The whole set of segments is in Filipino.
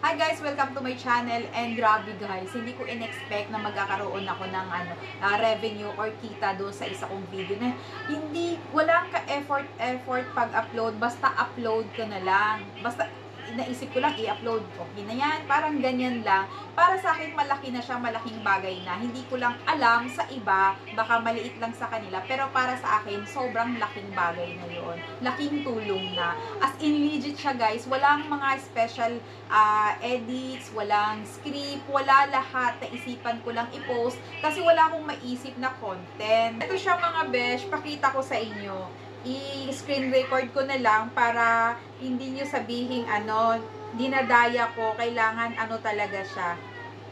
Hi guys, welcome to my channel and grabe guys, hindi ko in-expect na magkakaroon ako ng ano, ah, revenue or kita doon sa isa kong video na hindi, walang ka-effort effort pag-upload, basta upload ko na lang. Basta naisip ko lang i-upload, okay na yan, parang ganyan lang. Para sa akin, malaki na siya, malaking bagay na. Hindi ko lang alam sa iba, baka maliit lang sa kanila, pero para sa akin, sobrang laking bagay na yun. Laking tulong na. As in, legit siya guys, walang mga special ah, edits, walang script, wala lahat. Naisipan ko lang i-post kasi wala akong maisip na content. Ito siya mga besh, pakita ko sa inyo. I-screen record ko na lang para hindi nyo sabihin ano, dinadaya ko, kailangan ano talaga siya.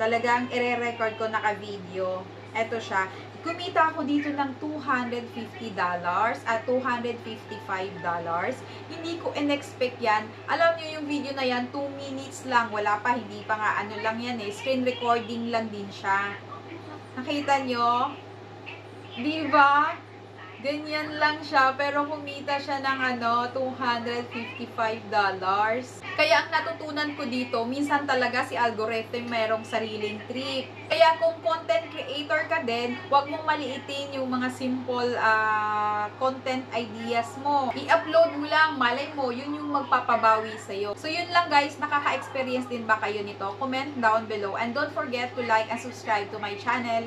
Talagang ire-record ko naka-video. Ito siya. Kumita ako dito ng $250 at $255. Hindi ko in-expect yan. Alam nyo yung video na yan, 2 minutes lang. Wala pa, hindi pa nga ano lang yan eh. Screen recording lang din siya. Nakita nyo? Di ba? Ganyan lang siya, pero kumita siya ng ano, $255. Kaya ang natutunan ko dito, minsan talaga si algorithm merong sariling trick. Kaya kung content creator ka din, huwag mong maliitin yung mga simple ah, content ideas mo. I-upload mo lang, malay mo, yun yung magpapabawi sa'yo. So yun lang guys, nakaka-experience din ba kayo nito? Comment down below and don't forget to like and subscribe to my channel.